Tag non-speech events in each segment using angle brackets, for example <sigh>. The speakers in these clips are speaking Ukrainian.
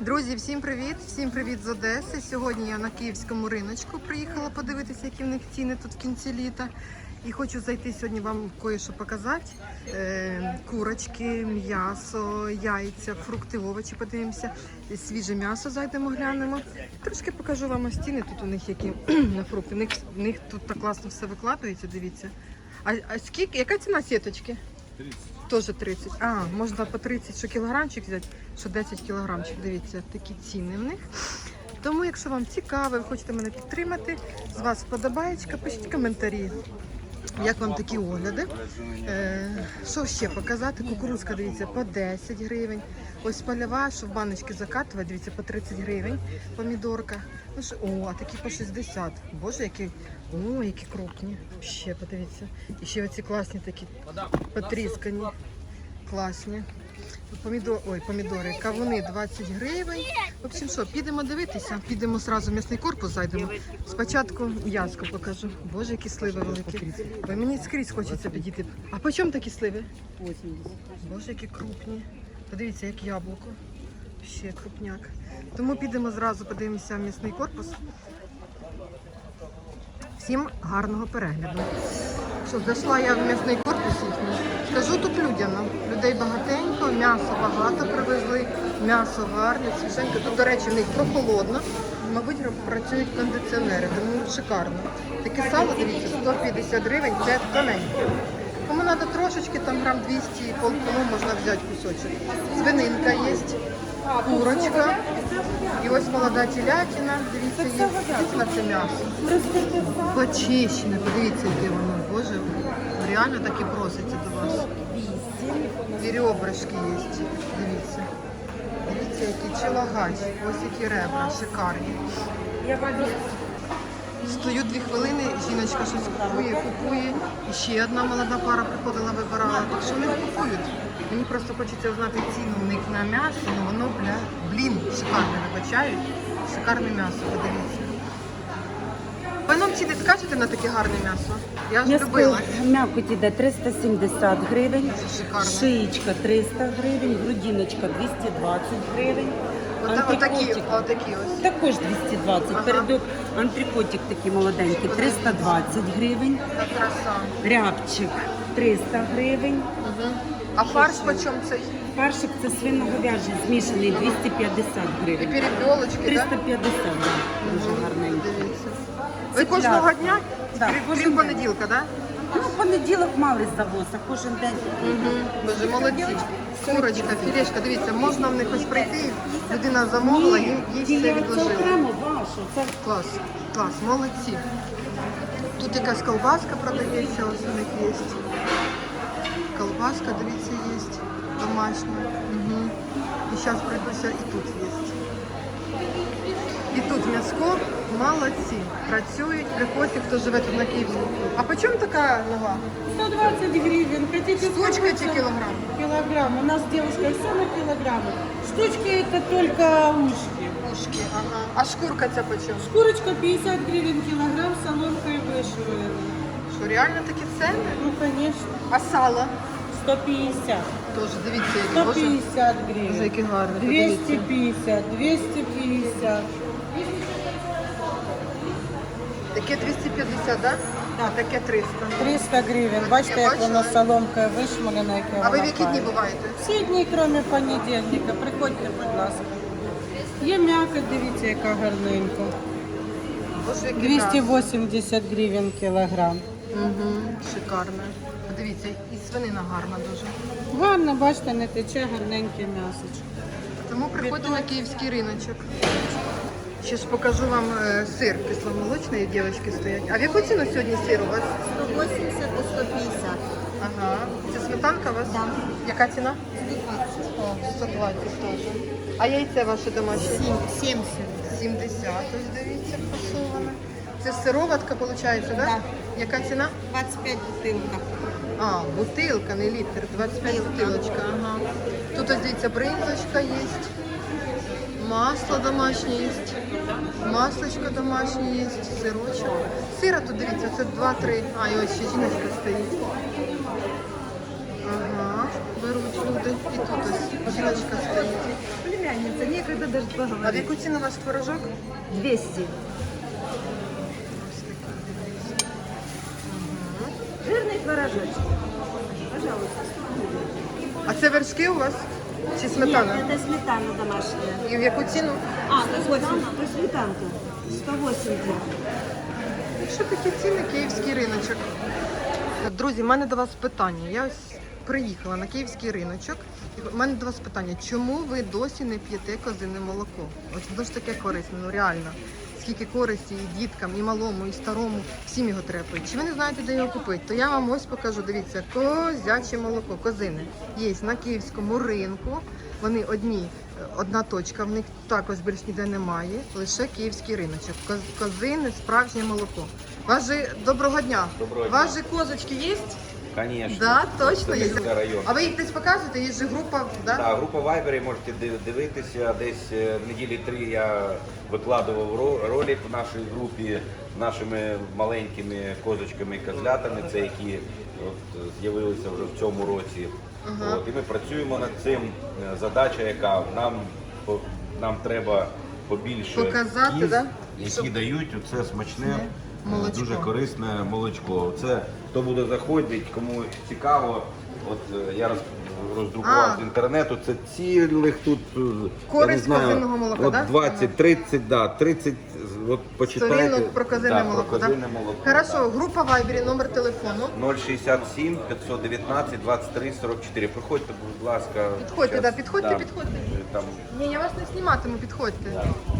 Друзі, всім привіт! Всім привіт з Одеси. Сьогодні я на київському риночку приїхала подивитися, які в них ціни тут в кінці літа. І хочу зайти сьогодні вам кое-що показати. Е, курочки, м'ясо, яйця, фрукти, овочі подивимося. Свіже м'ясо зайдемо, глянемо. Трошки покажу вам ось ціни тут у них які <clears throat> на фрукти. У них, у них тут так класно все викладується, дивіться. А, а скільки, яка ціна сіточки? 30. Теж 30. А, можна по 30, що кілограмчик взяти, що 10 кілограмчик. Дивіться, такі ціни в них. Тому, якщо вам цікаво, ви хочете мене підтримати, з вас вподобаєчка, пишіть коментарі. Як вам такі огляди? Е, що ще показати? Кукурузка, дивіться, по 10 гривень. Ось польова, що в баночки закатувати, дивіться, по 30 гривень. Помідорка. Ну, о, а такі по 60. Боже, які, о, які крупні. Ще подивіться. І ще оці класні такі потріскані. Класні. Помідор, ой, помідори, кавуни 20 гривень. В общем, що, підемо дивитися, підемо зразу в м'ясний корпус, зайдемо. Спочатку м'яско покажу. Боже, які сливи великі. Ой, мені скрізь хочеться підійти. А по чому такі сливи? 80. Боже, які крупні. Подивіться, як яблуко. Ще крупняк. Тому підемо зразу, подивимося в м'ясний корпус. Всім гарного перегляду. Що, зайшла я в м'ясний корпус їхній. Скажу тут людяно. Людей багатенько, м'ясо багато привезли, м'ясо гарне, свіженьке. Тут, до речі, в них прохолодно. Мабуть, працюють кондиціонери, тому шикарно. Таке сало, дивіться, 150 гривень, це тоненьке. Кому треба трошечки, там грам 200, полкіло можна взяти кусочок. Свининка є, курочка. І ось молода телятина. Дивіться, є. На це м'ясо. Почищене, подивіться, яке воно. Боже, реально так і проситься до вас. І ребрышки є. Дивіться. Дивіться, який челагач. Ось які ребра, шикарні. Стою дві хвилини, жіночка щось купує, купує. І ще одна молода пара приходила, вибирала. Так що вони купують. Мені просто хочеться знати ціну у них на м'ясо, ну воно, бля, блін, шикарне, вибачають. Шикарне м'ясо, подивіться. Паном ціни скажете на таке гарне м'ясо? Я ж любила. М'якоть іде 370 гривень, Це шикарно. шиєчка 300 гривень, грудиночка 220 гривень. Ота- Отакі, отакі ось. також 220. Ага. Передок антрикотик такий молоденький 320 гривень, Та краса. рябчик 300 гривень. Угу. А фарш почем цей? Фаршик це свиноговяжий змішаний 250 І гривень. перепілочки, так? 350, да. дуже гарненький. Дивіться. Ви кожного дня? Да, Крім- Крім понеділка, так? Ну, в понеділок малий завоз, а кожен день. Угу. Боже, молодці. Курочка, філешка, дивіться, можна в них ось прийти, людина замовила, їй їй все це відложили. окремо ваше. Це Клас, клас, молодці. Тут якась колбаска продається, ось у них є Колбаска, дивіться, є. Домашня. Угу. І зараз пройдуся, і тут є. І тут м'яско, молодці. Працюють, приходьте, хто живе тут на Київську. А по чому така нога? 120 гривен. Хотите Штучка сколько? чи кілограм? Килограмм. У нас девушка все на килограммы. Штучки это только ушки. Ушки, ага. А шкурка ця по чому? Шкурочка 50 гривен килограмм, соломкой вышиваем. Що реально такі ціни? Ну, конечно. А сало? 150. Теж дивіться, які боже. 150 Боже, гривен. які гарні. подивіться. 250, 250. Таке 250, да? А таке 300. 300 гривен. Бачите, як воно бачила. соломкою вишмалено, яке А ви в воно які дні буваєте? Всі дні, крім понедільника. Приходьте, будь ласка. Є м'яко, дивіться, яка гарненька. Боже, який крас. 280 гривень кілограм. Угу, шикарно. Подивіться, і свинина гарна дуже. Гарно, бачите, не тече гарненьке м'ясочко. Тому приходьте на київський риночок. Ще ж покажу вам е, сир кисломолочний, дівчатки стоять. А в яку ціну сьогодні сир у вас? 180 до 150. Ага. Це сметанка у вас? Да. Яка ціна? О, 120 теж. А яйце ваше домашнє? 70. 70, ось дивіться, фасоване. Це сироватка, виходить, так? Да? Да. Яка ціна? 25 бутилка. А, бутилка, не літр, 25 бутилочка. Ага. Тут ось дивіться, бринзочка є. Масло домашнє є. Маслочко домашнє є, сирочок. Сира тут дивіться, це 2-3. А, і ось ще жіночка стоїть. Ага, беруть люди. І тут ось жіночка стоїть. разница, некогда даже А в яку ціну ваш творожок? 200. Жирный. Пожалуйста. А це вершки у вас? Чи сметана? Нет, это сметана домашняя. І в яку ціну? А, 180. То сметанка. 180. Що такі ціни київський риночок? Друзі, в мене до вас питання. Я ось приїхала на київський риночок. І в мене до вас питання, чому ви досі не п'єте козине молоко? Ось воно ж таке корисне, ну реально. Скільки користі і діткам, і малому, і старому, всім його треба. Чи ви не знаєте, де його купити? То я вам ось покажу. Дивіться, козяче молоко, козине. Є на київському ринку. Вони одні, е, одна точка, в них також більш ніде немає, лише київський риночок. Коз- Козине, справжнє молоко. Вас доброго дня. Доброго У вас козочки є? Конечно. Да, точно є. район. А ви їх десь показуєте? Є же група, да? Да, група Viber, можете див- дивитися. Десь е, неділі три я викладував ро- ролик в нашій групі нашими маленькими козочками і козлятами, це які от, е, з'явилися вже в цьому році. От, і ми працюємо над цим. Е, Задача, яка нам, по- нам треба побільше Показати, кіз, да? які дають оце смачне, Молочко. дуже корисне молочко. Це хто буде заходити, кому цікаво. От е, я роз, роздрукував А. з інтернету. Це цілих тут е, Користь знаю, козиного молока, от да? 20, 30, да, 30, от почитайте. Сторінок про козине да, молоко. Про козине молоко. Хорошо, група Viber, номер телефону. 067 519 23 44. Приходьте, будь ласка. Підходьте, Щас, да, підходьте, підходьте. Там Ні, я вас не зніматиму, підходьте.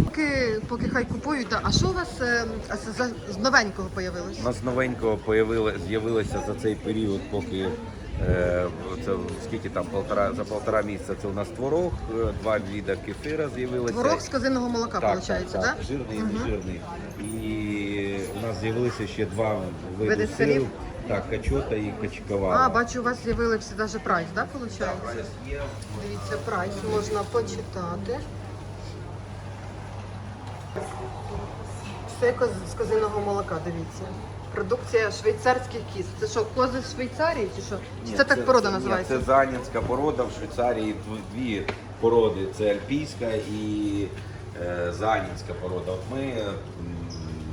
Поки, поки хай купують. А що у вас е, з, з- з новенького появилось? У нас новенького появили, з'явилося за цей період, поки е, це скільки там полтора за полтора місяця. Це у нас творог, е, два віда кефира з'явилося. Творог з козиного молока, так, виходить, так, так, жирний і нежирний. І у нас з'явилися ще два види, Види сирів? сирів. Так, качота і качкава. А, бачу, у вас з'явився навіть прайс, да, виходить? є. Дивіться, прайс можна почитати. Все з козиного молока, дивіться. Продукція швейцарських кіз. Це що, кози з Швейцарії чи що? Чи Ні, це так порода ні, називається? Це занінська порода в Швейцарії. дв- Дві породи: це альпійська і е, занінська порода. От ми м,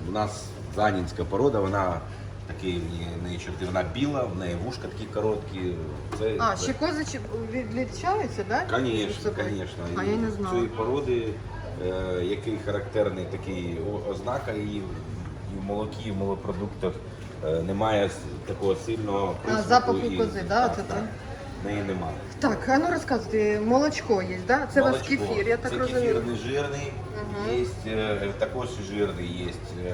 у нас занінська порода, вона такий в неї- в неї чорти, вона біла, в неї вушка такі короткі. Це, А, це- ще кози чи- відлічаються, так? Да? між собою? конечно. А І я й не Цієї породи, е, який характерний такий о- ознака її в молокі, в молопродуктах е, немає такого сильного присмаку запаху і- кози, да, так, оце так. так? Неї немає. Так, а ну розказуйте, молочко є, да? Це у вас Молочко. кефір, я так це розумію. кефір не жирний, є е, також жирний є. е,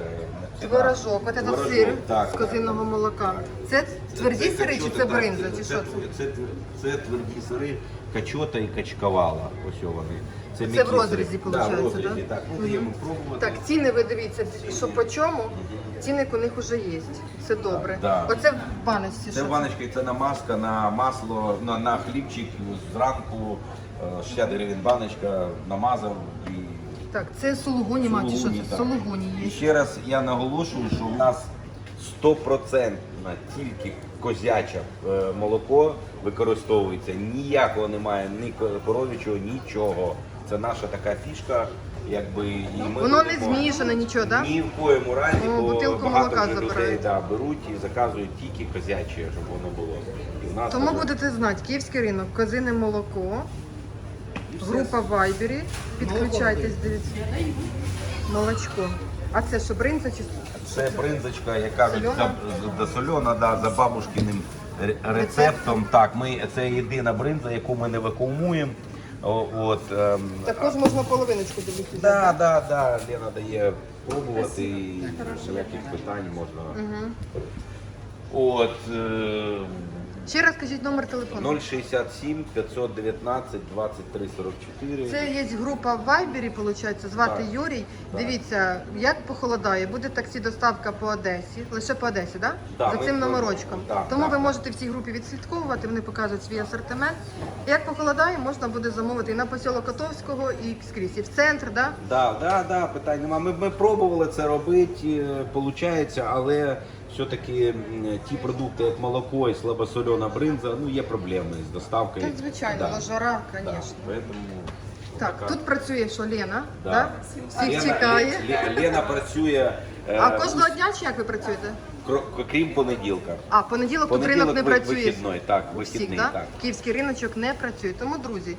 це Творожок, от так. этот Творожок, сир так. з козиного молока. Це тверді сири чи качота, це так, бринза, це- чи що це? Це, це, це тверді сири, качота і качкавала. Ось вони. Це м'які в розрізі, сири. да, в розрізі, да? так. Ми даємо пробувати. Так, ціни ви дивіться, що по чому, цінник у них вже є. Це добре. Да. Оце в баночці. Це що баночка, і це намазка на масло, на, на хлібчик зранку, е, 60 гривень баночка, намазав і Так, це сулугуні, ма, чи що це? так. Сулугуні І є. ще раз я наголошую, що в нас 100% тільки козяче е, молоко використовується. Ніякого немає, ні коров'ячого, нічого. Це наша така фішка, якби і ми Воно не будемо- змішане, нічого, так? Ні в коєму разі, О, бо бутилку багато молока вже людей забирають. да, беруть і заказують тільки козяче, щоб воно було. І в нас Тому вже- будете знати, київський ринок, козине молоко, група в Вайбері. Підключайтесь, дивіться. Молочко. А це що, бринза чи Це бринзочка, яка Сольона? за, за сольона, да, за бабушкиним ре- рецептом. Так, ми це єдина бринза, яку ми не вакуумуємо. О, От, ем, також можна половиночку дивитися? да, да, да, Лена дає пробувати і ніяких питань можна. От, е, Ще раз кажіть номер телефону. 067 519 23 44. Це є група в Вайбері, виходить, звати Так. Юрій. Так. Дивіться, як похолодає, буде таксі доставка по Одесі, лише по Одесі, да? Так, За ми цим номерочком. так, Тому так, ви так. можете в цій групі відслідковувати, вони покажуть свій асортимент. Як похолодає, можна буде замовити і на посілок Котовського, і скрізь, і в центр, да? Да, да, да, питань нема. Ми, ми пробували це робити, виходить, але все-таки ті продукти, як молоко і слабосольона бринза, ну є проблеми з доставкою. Так, звичайно, Да. да. жара, Да, звісно. поэтому Так, така. тут працює що Лена, Да. да? всіх Лена, чекає. Ле- Лена працює е, А кожного дня чи як ви працюєте? крім понеділка. А понеділок, тут Понеділок ринок не працює. вихідний, так, Всіх, вихідний, да? так. Київський риночок не працює. Тому, друзі,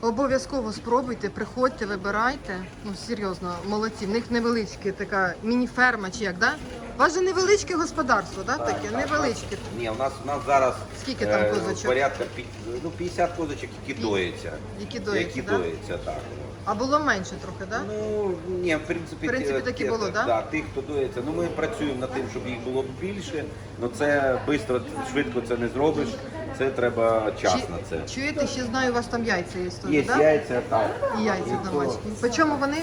обов'язково спробуйте, приходьте, вибирайте. Ну, серйозно, молодці. В них невеличке така міні-ферма чи як, да? У вас же невеличке господарство, да? таке? невеличке. Ні, у нас у нас зараз Скільки там е, козочок? Порядка пі- ну, 50 козочок, які доїться. Які доїться, Які да? доїться, так. А було менше трохи, так? Да? Ну, ні, в принципі, В принципі, ті- так і ті- було? Да, тих, хто доїться. Ну, ми працюємо над тим, щоб їх було більше, але це швидко, швидко це не зробиш. Це треба час на це. Чуєте, ще знаю, у вас там яйця є теж, Є да? яйця, так. І яйця то- домашні. По чому вони?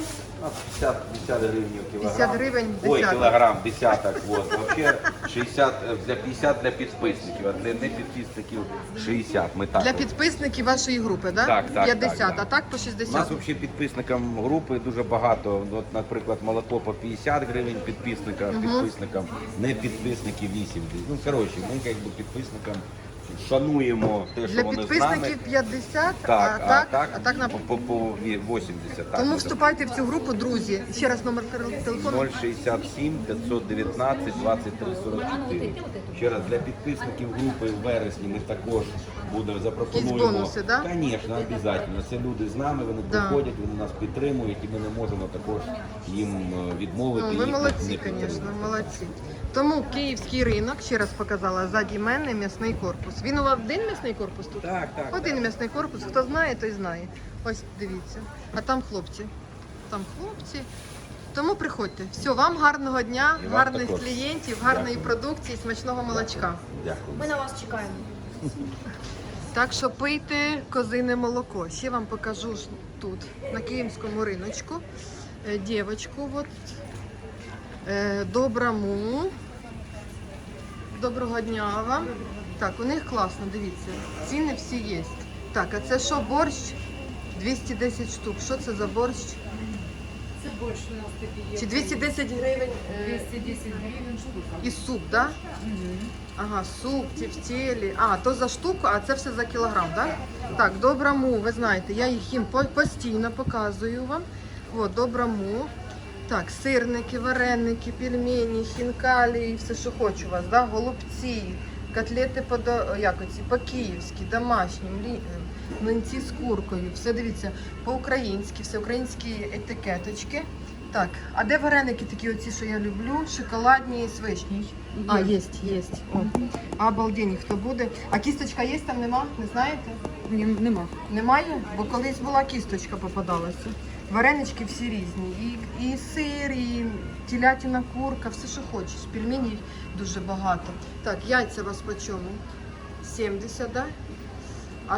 у 50, 50 гривень кілограм. 50 гривень Ой, десяток. кілограм, десяток. Вот. Вообще 60, е, для 50 для підписників, а для не підписників 60. Ми так. Для от. підписників вашої групи, да? Так, так, 50, так, а так. так по У 60. нас взагалі підписникам групи дуже багато. От, наприклад, молоко по 50 гривень підписникам, підписникам, не підписники 8. Ну, коротше, ми якби підписникам шануємо те, що Для вони з нами. підписників 50, Так, а, так, а так на по, по, по 80. Так, Тому вступайте в цю групу, друзі. Ще раз номер телефону. 067 519 23 44. Ще раз для підписників групи в вересні ми також буде запропонуємо. Якісь бонуси, да? Звісно, обов'язково. Це люди з нами, вони Да. приходять, вони нас підтримують, і ми не можемо також їм е, відмовити. Ну, ви їх молодці, не звісно, молодці. Тому київський ринок, ще раз показала, ззаді мене м'ясний корпус. Він у вас один м'ясний корпус тут? Так, так. Один м'ясний корпус. Хто знає, той знає. Ось дивіться. А там хлопці. Там хлопці. Тому приходьте. Все, вам гарного дня, І вам гарних також. клієнтів, гарної Дякую. продукції, смачного молочка. Дякую. Ми на вас чекаємо. Так що пийте козине молоко. Ще вам покажу ж тут, на київському риночку. Е, Дівочку, от, е, доброму. Доброго дня вам. Так, у них класно, дивіться. Ціни всі є. Так, а це що, борщ? 210 штук. Що це за борщ? Це борщ у нас такий є. Чи 210 гривень е, 210 гривень штука. і суп, так? Да? Ага, суп, тефтелі. А, то за штуку, а це все за кілограм, так? Да? Так, доброму, ви знаєте, я їх їм по- постійно показую вам. От, доброму. Так, сирники, вареники, пельмені, хінкалі, все, що хочу у вас, да? голубці, котлети по, як оці, по-київськи, домашні, млі- е, млинці з куркою. Все дивіться, по-українськи, все українські етикеточки. Так, а де вареники такі оці, що я люблю? Шоколадні з вишні. А, є, є. О. Обалдені, хто буде. А кісточка є там нема? Не знаєте? Ні, нема. Немає? Бо колись була кісточка попадалася. Варенички всі різні. І, і сир, і телятина, курка, все, що хочеш. Пельменів дуже багато. Так, яйця у вас по чому? 70, да? А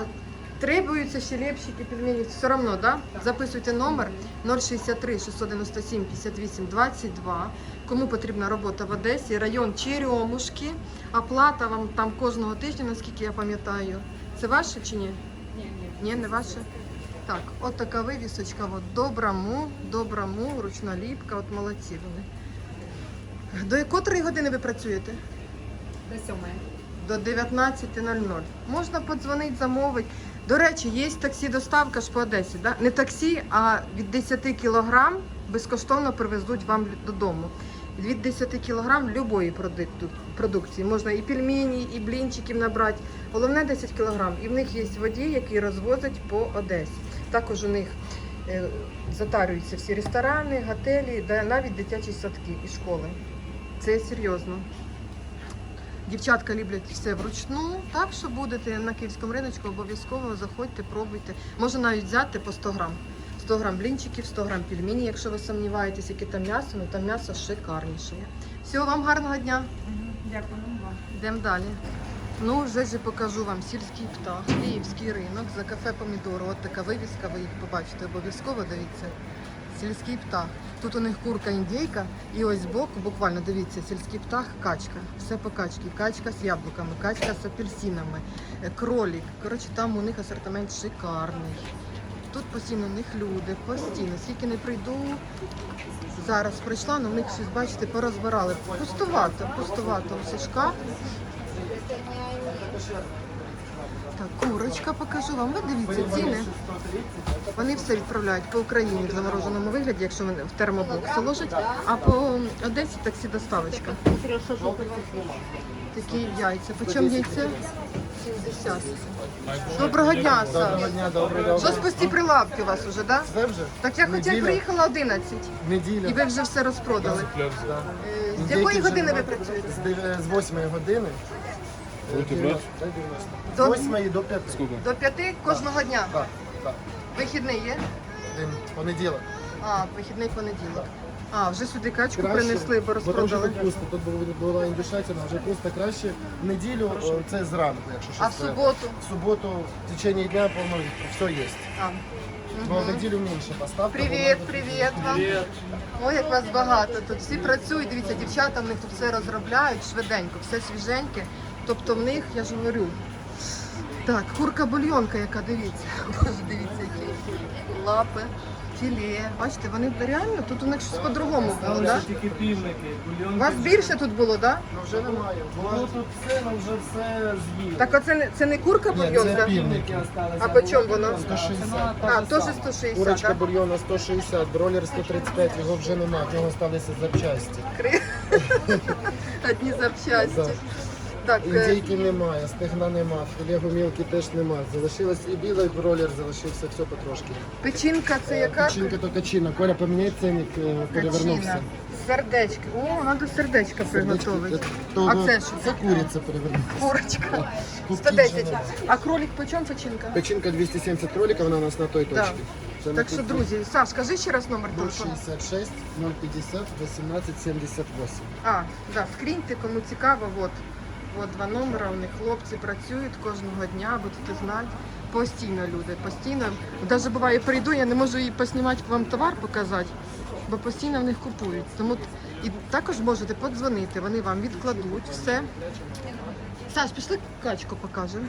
требуються ще лепщики пельмені. Все одно, да? Записуйте номер 063 697 58 22. Кому потрібна робота в Одесі, район Черемушки. Оплата вам там кожного тижня, наскільки я пам'ятаю. Це ваше чи ні? Ні, ні. Ні, не ваше. Так, от така вивісочка, от доброму, доброму, ручна ліпка, от молодці вони. До котрої години ви працюєте? До сьомої. До 19.00. Можна подзвонити, замовити. До речі, є таксі-доставка ж по Одесі. Да? Не таксі, а від 10 кілограм безкоштовно привезуть вам додому. Від 10 кілограм любої продукції. Можна і пельмені, і блінчиків набрати. Головне 10 кілограм. І в них є водій, який розвозить по Одесі. Також у них е, затарюються всі ресторани, готелі, навіть дитячі садки і школи. Це серйозно. Дівчатка люблять все вручну, так що будете на київському риночку, обов'язково заходьте, пробуйте. Можна навіть взяти по 100 грам. 100 грам блінчиків, 100 грам пельмені, якщо ви сумніваєтесь, яке там м'ясо, ну там м'ясо шикарніше. Всього вам гарного дня. Дякую вам. Йдемо далі. Ну, вже ж покажу вам сільський птах, київський ринок, за кафе помідору. От така вивіска, ви їх побачите обов'язково, дивіться. Сільський птах. Тут у них курка індійка, і ось збоку, буквально дивіться, сільський птах, качка. Все по качці. Качка з яблуками, качка з апельсинами, е, кролік. Коротше, там у них асортимент шикарний. Тут постійно у них люди, постійно. Скільки не прийду, зараз прийшла, але в них щось, бачите, порозбирали. Пустувато, пустувато. Ось шкаф. Так, курочка покажу вам. Ви дивіться ціни. Вони все відправляють по Україні в замороженому вигляді, якщо вони в термобокси ложать, а по Одесі таксі доставочка. Такі яйця. Почем яйця? 70. Доброго дня, Саш. добрий. Щось пусті прилавки у вас уже, так? Це вже? Так я хоча Неділя. приїхала 11, Неділя. і ви вже все розпродали. Е, З якої години ви працюєте? З 8 години. З До- 8 до 5. До 5 кожного дня. Так, так. Вихідний є? День, понеділок. А, вихідний понеділок. А, вже сюди качку Краще, принесли, бо Бо там вже розпродали. тут пусто. Тут була- індюшатина, вже просто краще. В неділю о, це зранку, якщо щось. А в суботу? В суботу в течение дня повно все є. А. Бо в неділю менше поставка. Привіт, привіт вам. Ой, як вас багато. Тут всі працюють. Дивіться, дівчата в них тут все розробляють швиденько, все свіженьке. Тобто в них, я ж говорю. Так, курка бульйонка, яка дивіться. <laughs> Боже, дивіться, які лапи, філе. Бачите, вони реально тут у них щось по-другому було, так? Тільки півники, бульйон. У вас більше тут було, так? Ну вже немає. Було тут все, але вже все з'їли. Так оце не це не курка Ні, це бульйонка? півники. А по чому воно? 160. А, теж 160, Курочка так? бульйона 160, бройлер 135, його вже нема, в нього сталися запчасті. <laughs> Одні запчасті. Да. Так, е, Індійки немає, стегна нема, філе гумілки теж нема. Залишилось і білий бройлер, залишився все потрошки. печінка це яка? Печінка то качина. Коля, поміняй ценник, е, перевернувся. Сердечки. О, треба сердечка приготувати. А це що? Це куриця перевернувся. Курочка. Кубки 110. А кролик по чому печінка? Печінка 270 кролика, вона у нас на той точці. Це Так що, друзі, Саш, скажи ще раз номер телефону. 066 050 18 78. А, да, скріньте, кому цікаво, от. От два номера, у них хлопці працюють кожного дня, будете знати. Постійно люди, постійно. Навіть буває, прийду, я не можу і поснімати вам товар показати, бо постійно в них купують. Тому і також можете подзвонити, вони вам відкладуть все. Саш, пішли качку покажемо,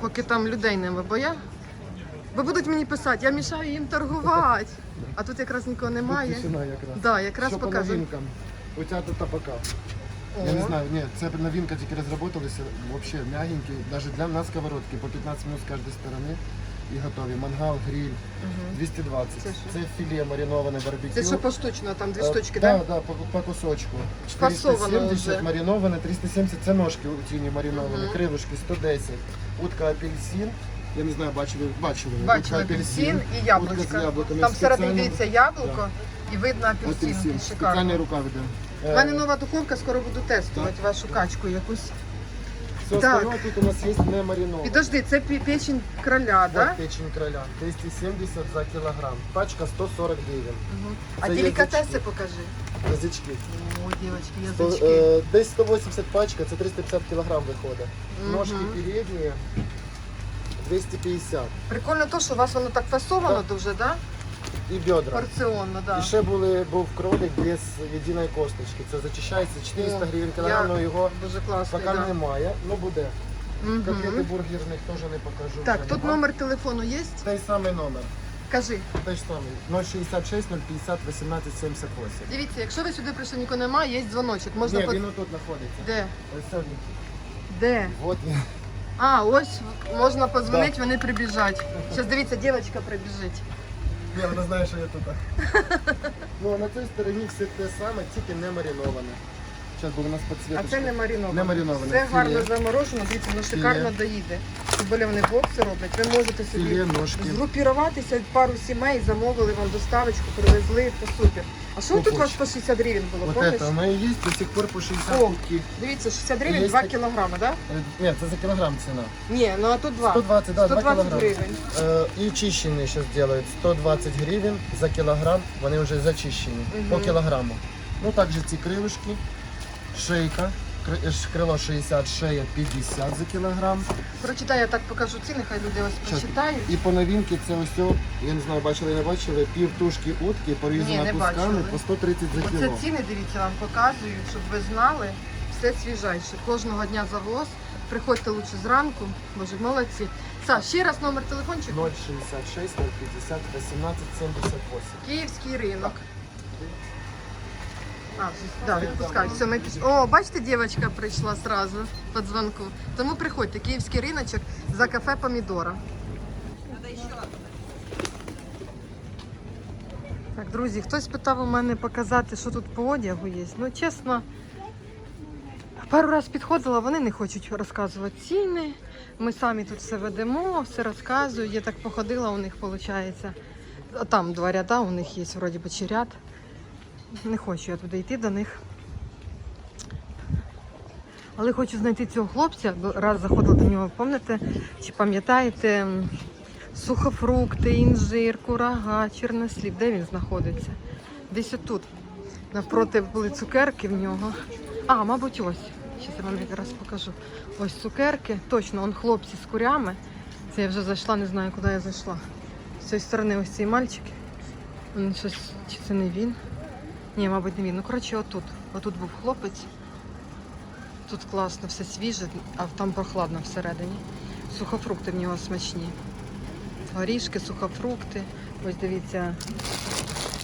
поки там людей нема, бо я. Бо будуть мені писати, я мішаю їм торгувати. А тут якраз нікого немає. Тишина якраз. Да, якраз Що по новинкам? Тебя тут тапака. Я не знаю, ні, це новинка тільки розроблялися, вообще мягенький, даже для нас сковородки по 15 минут з кожної сторони і готові. Мангал, гриль, 220. Це Це, що? філе мариноване барбекю. Це що поштучно, там дві Е, штучки, да, так? Да, по, по кусочку. Фасовано 470 вже. мариноване, 370 це ножки у тіні мариновані, крилишки 110. Утка апельсин. Я не знаю, бачили, бачили. ви? Бачили Утка апельсин і Утка з яблуками. Там всередині Спеціально- дивиться яблуко і видно апельсин. Апельсин. Шикарно. Спеціальний рукав іде. У мене нова духовка, скоро буду тестувати вашу качку якусь. Все Так. остальное тут у нас є не мариноване. Підожди, це пі- печень кроля, Вот так? печень кроля. 270 за кілограм. Пачка 140 гривень. А Це делікатеси язички. покажи. Язички. О, дівчатки, То, язички. е, десь 180 пачка, це 350 кілограм виходить. Ножки передні 250. Прикольно то, що у вас воно так фасовано дуже, так? І бедра. Порціонно, І ще були, був кролик без єдиної косточки. Це зачищається 400 О, гривень кілограм, але його Дуже класно. поки немає. Ну буде. Мгм. Котлети бургерних теж не покажу. Так, вже тут нема. номер телефону є? Той самий номер. Кажи. Той ж самий. 066 050 18 78. Дивіться, якщо ви сюди прийшли, нікого немає, є дзвоночок. Можна Ні, под- він отут знаходиться. Де? Ось. Де? Вот він. А, ось можна подзвонити, вони прибіжать. Зараз дивіться, дівчинка прибіжить. Ні, вона знає, що я тут. <laughs> ну, на цій стороні все те саме, тільки не мариноване. Зараз, бо у нас А це не мариноване. Не мариноване. Це Філе. гарно заморожено, дивіться, воно шикарно доїде. Тим вони бокси роблять. Ви можете собі Філе, ножки. згрупіруватися, пару сімей, замовили вам доставочку, привезли, це супер. А що тут у вас по 60 гривень було, Вот помниш? это, у неї є до сих пор по 60 О. Дивіться, 60 гривень, Є 2 так- кілограми, так? Е, Ні, це за кілограм ціна. Ні, ну а тут 2. 120, да, 2 120 кілограм. гривень. Е, і чищені зараз делають 120 гривень за кілограм, вони вже зачищені по кілограму. Ну також ці крилишки, шейка, ш- крило 60, шея 50 за кілограм. Прочитай, я так покажу ціни, хай люди ось прочитають. І по новинці це ось, я не знаю, бачили, не бачили, пів тушки утки порізана кусками бачили. по 130 за Оце кіло. ціни, дивіться, вам показують, щоб ви знали. Все свіжайше. Кожного дня завоз. Приходьте лучше зранку. Боже, молодці. Саш, ще раз номер телефончику. 066 050 18 78. Київський ринок. А, да, відпускають. Все, ми піш... О, бачите, дівчинка прийшла сразу по дзвонку. Тому приходьте, київський риночок за кафе помідора. Так, друзі, хтось питав у мене показати, що тут по одягу є. Ну, чесно, пару раз підходила, вони не хочуть розказувати ціни. Ми самі тут все ведемо, все розказую. Я так походила, у них виходить. Там два ряда, у них є вроді би чи ряд. Не хочу я туди йти до них. Але хочу знайти цього хлопця, раз заходила до нього, пам'ятаєте, чи пам'ятаєте сухофрукти, інжир, курага, чорнослів. Де він знаходиться? Десь отут. Навпроти були цукерки в нього. А, мабуть, ось. Зараз я вам якраз покажу. Ось цукерки. Точно, он хлопці з курями. Це я вже зайшла, не знаю, куди я зайшла. З цієї сторони ось цей мальчик. Він щось, чи це не він? Ні, мабуть, не він. Ну, коротше, отут. Отут був хлопець. Тут класно, все свіже, а там прохладно всередині. Сухофрукти в нього смачні. Горішки, сухофрукти. Ось дивіться,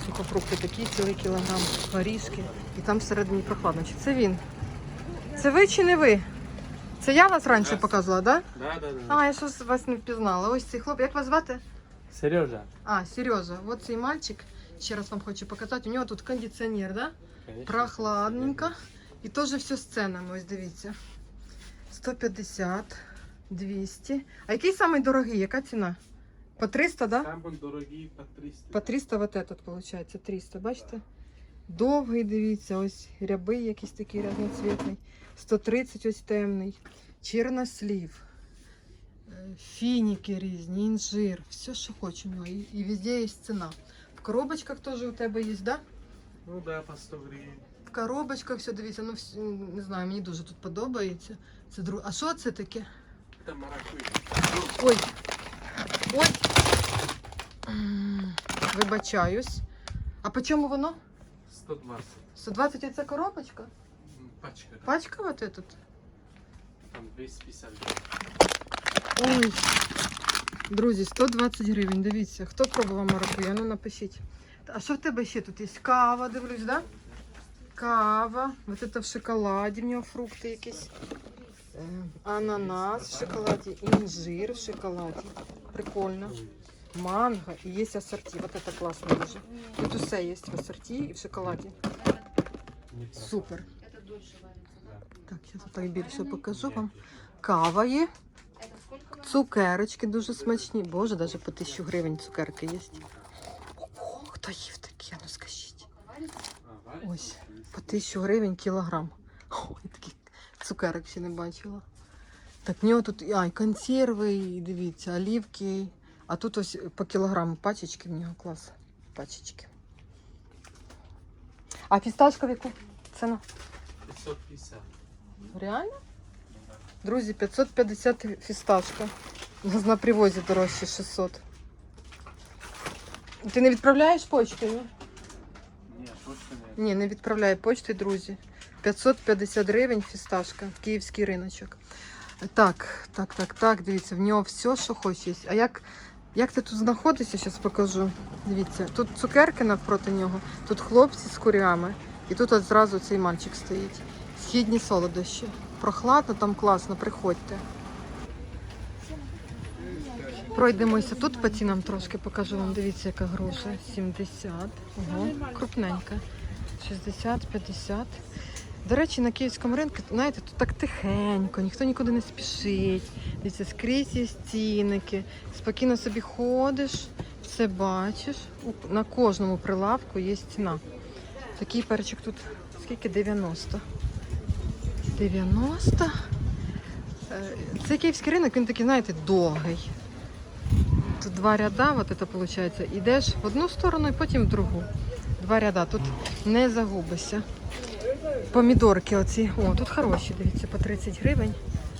сухофрукти такі, цілий кілограм, горішки. І там всередині прохладно. Чи це він? Це ви чи не ви? Це я вас раніше показувала, так? Да? Да, да, да. А, я щось вас не впізнала. Ось цей хлоп. Як вас звати? Сережа. А, Сережа, от цей мальчик. Ще раз вам хочу показати. У нього тут кондиціонер, да? Прохладненько. І теж все з ценами, ось дивіться. 150, 200. А який самий дорогий? Яка ціна? По 300, да? Самый дорогий по 300. По 300 вот этот, виходить, 300, бачите? Довгий, дивіться, ось рябий якийсь такий разноцвітний. 130 ось темний. Чорнослів. е, Фініки різні, інжир, все, що хочемо. І, і везде є ціна. В коробочках теж у тебе є, да? Ну да, по 100 гривен. В коробочках все дивіться, ну вс- не знаю, мені дуже тут подобається. Це друг. А що це таке? Это маракуйя. Ой. Ой. М, Вибачаюсь. А по чому воно? 120. 120 це коробочка? М, Пачка. да. Пачка вот этот? Там 250 гривен. Ой. Друзі, 120 гривень. Дивіться, хто пробував маракуя? Ну напишіть. А що в тебе ще тут є? Кава, дивлюсь, да? Кава. Вот это в шоколаді, в нього фрукти якісь. Е, Ананас в шоколаді, інжир в шоколаді. Прикольно. Манго і є асорті. Вот это класно дуже. Тут усе є в асорті і в шоколаді. Супер. Так, я тут більше покажу вам. Кава є. Цукерочки дуже смачні. Боже, навіть по тисячу гривень цукерки є. Ого, хто їв такі, ну скажіть. Ось, по тисячу гривень кілограм. Ой, таких цукерок ще не бачила. Так, в нього тут а, і консерви, і дивіться, олівки. А тут ось по кілограму пачечки в нього клас. Пачечки. А фісташка в яку ціна? 550. Реально? Друзі, 550 фісташка. У нас на привозі дорожче 600. Ти не відправляєш почтою? Ні, не відправляє почтою, друзі. 550 гривень фісташка, київський риночок. Так, так, так, так, дивіться, в нього все, що хоче. А як, як ти тут знаходишся, зараз покажу. Дивіться, тут цукерки навпроти нього, тут хлопці з курями, і тут от зразу цей мальчик стоїть. Східні солодощі. Прохладно, там класно, приходьте. Пройдемося тут по цінам трошки покажу вам. Дивіться, яка груша. 70. Ого, крупненька. 60, 50. До речі, на київському ринку, знаєте, тут так тихенько, ніхто нікуди не спішить. Дивіться, скрізь є стіники. Спокійно собі ходиш, все бачиш. На кожному прилавку є ціна. Такий перчик тут скільки? 90. 90. Е, Цей київський ринок, він такий, знаєте, довгий. Тут два ряда, от це виходить. Ідеш в одну сторону і потім в другу. Два ряда. Тут не загубишся. Помідорки оці. О, тут хороші, дивіться, по 30 гривень.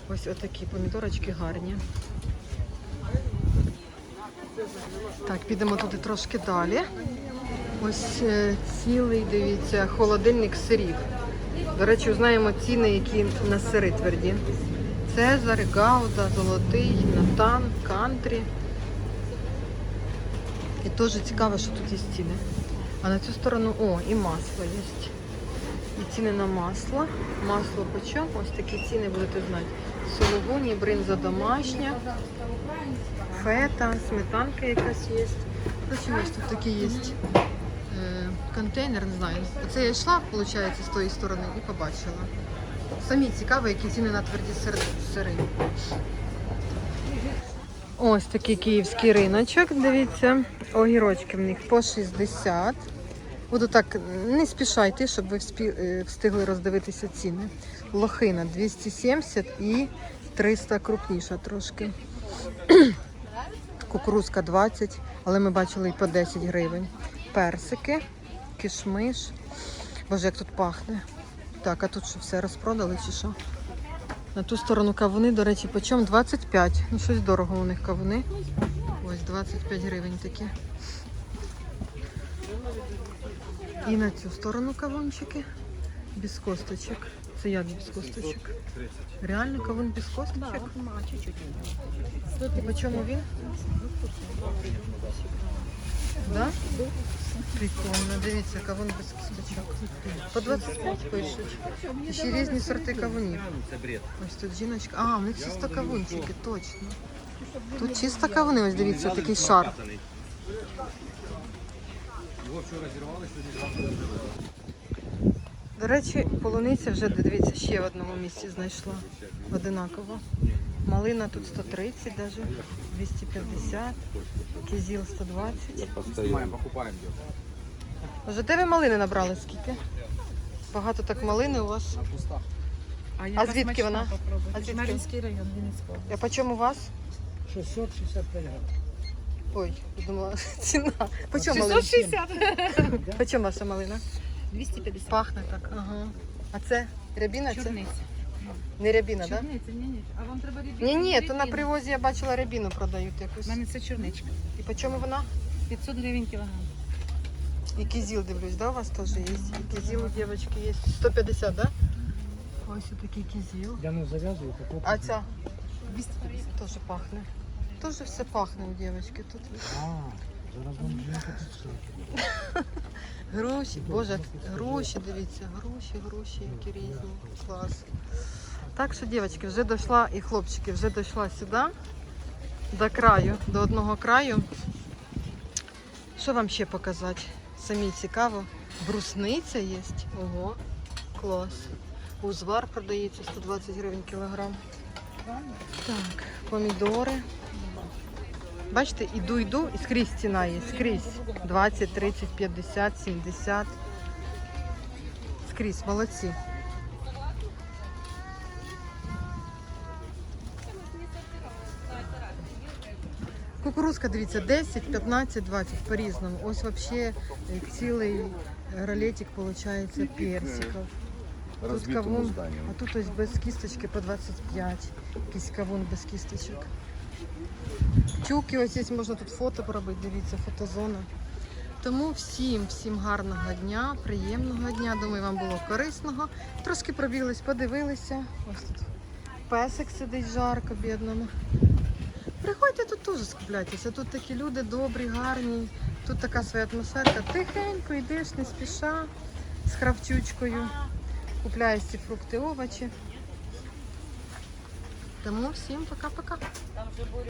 Ось отакі помідорочки гарні. Так, підемо туди трошки далі. Ось е, цілий, дивіться, холодильник сирів. До речі, знаємо ціни, які на сири тверді. Цезар, Гауда, Золотий, Натан, Кантрі. І теж цікаво, що тут є ціни. А на цю сторону, о, і масло є. І ціни на масло. Масло почем? Ось такі ціни будете знати. Сулугуні, бринза домашня, фета, сметанка якась є. Короче, ось тут такі є контейнер, не знаю. Оце я йшла, виходить, з тої сторони і побачила. Самі цікаво, які ціни на тверді сири. Ось такий київський риночок, дивіться. Огірочки в них по 60. Буду так не спішайте, щоб ви е, встигли роздивитися ціни. Лохина 270 і 300 крупніша трошки. Кукурузка 20, але ми бачили і по 10 гривень. Персики, кишмиш. Боже, як тут пахне. Так, а тут що все розпродали чи що? На ту сторону кавуни, до речі, по чому? 25. Ну, щось дорого у них кавуни. Ось 25 гривень такі. І на цю сторону кавунчики. Без косточок. Це як без косточок? Реально кавун без косточок? І по чому він? Да? Прикольно, дивіться, кавун без кісточок. По 25 пишуть. Ще різні сорти кавунів. Ось тут жіночка. А, у них чисто кавунчики, точно. Тут чисто кавуни, ось дивіться, такий шар. До речі, полуниця вже дивіться, ще в одному місці знайшла. Одинаково. Малина тут 130 даже, 250, кизіл 120. Вже де ви малини набрали скільки? Багато так малини у вас. А звідки вона? А звідки? Мар'їнський район Вінницького. А по чому у вас? 665 гривень. Ой, думала, <laughs> ціна. По чому малина? 660. По чому ваша малина? 250. Пахне так. Ага. А це рябіна? Це? Чорниця. Не рябіна, так? Чорниця, ні, ні. А вам треба рябіна? Ні, ні, то на привозі я бачила рябіну продають У мене це чорничка. І по чому вона? 500 гривень кілограм. І кизил, дивлюсь, да, у вас теж є? І кизил у дівчинки є. 150, да? Ось такий кизил. Я не зав'язую, таку. А ця 250. теж пахне. Теж все пахне у дівчинки тут. А, зараз вам жінка. Гроші, боже, гроші, дивіться, гроші, гроші, які різні. Клас. Так що, дівчатки, вже дійшла, і хлопчики, вже дійшла сюди, до краю, до одного краю. Що вам ще показати? Самі цікаво. Брусниця є. Ого, клас. Узвар продається 120 гривень кілограм. Так, помідори. Бачите, іду, йду і скрізь ціна є, скрізь. 20, 30, 50, 70. Скрізь, молодці. Кукурузка, дивіться, 10, 15, 20 по-різному. Ось взагалі цілий ролетик виходить персиків. Тут кавун, а тут ось без кісточки по 25. Якийсь кавун без кісточок. Тюки, ось є, можна тут фото поробити, дивіться, фотозона. Тому всім, всім гарного дня, приємного дня. Думаю, вам було корисного. Трошки пробіглись, подивилися. Ось тут песик сидить жарко, бідному. Приходьте тут теж скупляйтеся. Тут такі люди добрі, гарні. Тут така своя атмосферка. Тихенько йдеш, не спіша, з хравчучкою. Купляєш ці фрукти, овочі. Тому всім пока-пока.